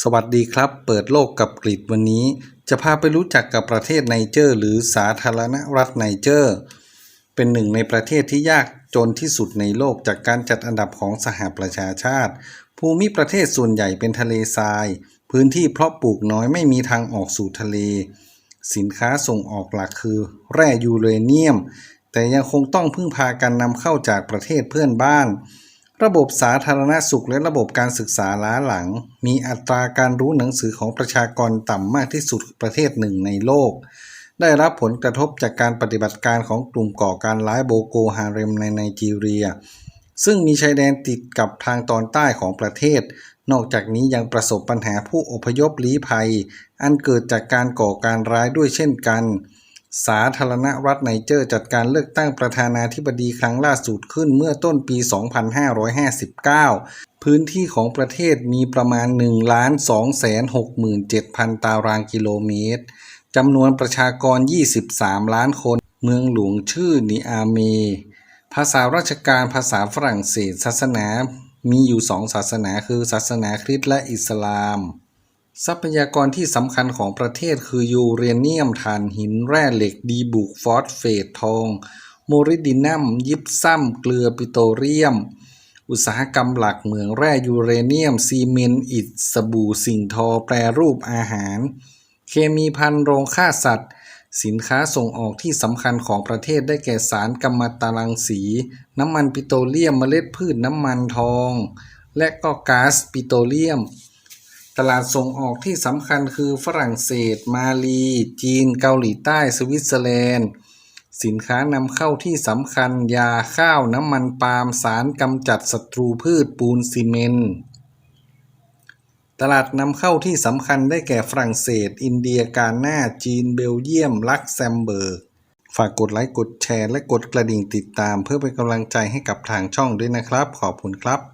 สวัสดีครับ เปิดโลกกับกรีฑวันนี้ จะพาไปรู้จักกับประเทศไนเจอร์ หรือสาธารณรัฐไนเจอร์ เป็นหนึ่งในประเทศที่ยากจนที่สุดในโลกจากการจัดอันดับของสหประชาชาติ ภูมิประเทศส่วนใหญ่เป็นทะเลทราย พื้นที่เพาะปลูกน้อยไม่มีทางออกสู่ทะเล สินค้าส่งออกหลักคือ แร่ยูเรเนียม แต่ยังคงต้องพึ่งพาการนำเข้าจากประเทศเพื่อนบ้าน ระบบสาธารณสุขและระบบการศึกษาล้าหลัง มีอัตราการรู้หนังสือของประชากรต่ำมากที่สุดประเทศหนึ่งในโลก ได้รับผลกระทบจากการปฏิบัติการของกลุ่มก่อการร้ายโบโกฮาเร็มในไนจีเรีย ซึ่งมีชายแดนติดกับทางตอนใต้ของประเทศ นอกจากนี้ยังประสบปัญหาผู้อพยพลี้ภัย อันเกิดจากการก่อการร้ายด้วยเช่นกัน สาธารณรัฐไนเจอร์จัดการเลือกตั้งประธานาธิบดีครั้งล่าสุดขึ้นเมื่อต้นปี 2559 พื้นที่ของประเทศมีประมาณ 1,267,000 ตารางกิโลเมตร จำนวนประชากร 23 ล้านคน เมืองหลวงชื่อนิอาเม ภาษาราชการภาษาฝรั่งเศส ศาสนา มีอยู่สองศาสนาคือศาสนาคริสต์และอิสลาม ทรัพยากรที่สำคัญของประเทศคือยูเรเนียมถ่านหินแร่เหล็กดีบุกฟอสเฟตทอง โมริดินัม ยิปซัม เกลือปิโตรเลียม อุตสาหกรรมหลักเหมืองแร่ยูเรเนียม ซีเมนต์อิฐสบู่สิ่งทอแปรรูปอาหาร เคมีพันโรงฆ่าสัตว์ สินค้าส่งออกที่สำคัญของประเทศได้แก่สารกัมมันตรังสี น้ำมันปิโตรเลียมเมล็ดพืชน้ำมันทอง และก็ก๊าซปิโตรเลียม ตลาดส่งออกที่สำคัญคือฝรั่งเศส มาลี จีน เกาหลีใต้ สวิตเซอร์แลนด์ สินค้านำเข้าที่สำคัญ ยาข้าวน้ำมันปาล์มสารกำจัดศัตรูพืชปูนซีเมนต์ตลาดนำเข้าที่สำคัญได้แก่ฝรั่งเศส อินเดียกาหน้า จีน เบลเยียม ลักเซมเบิร์ก ฝากกดไลค์ กดแชร์ และกดกระดิ่งติดตามเพื่อเป็นกำลังใจให้กับทางช่องด้วยนะครับ ขอบคุณครับ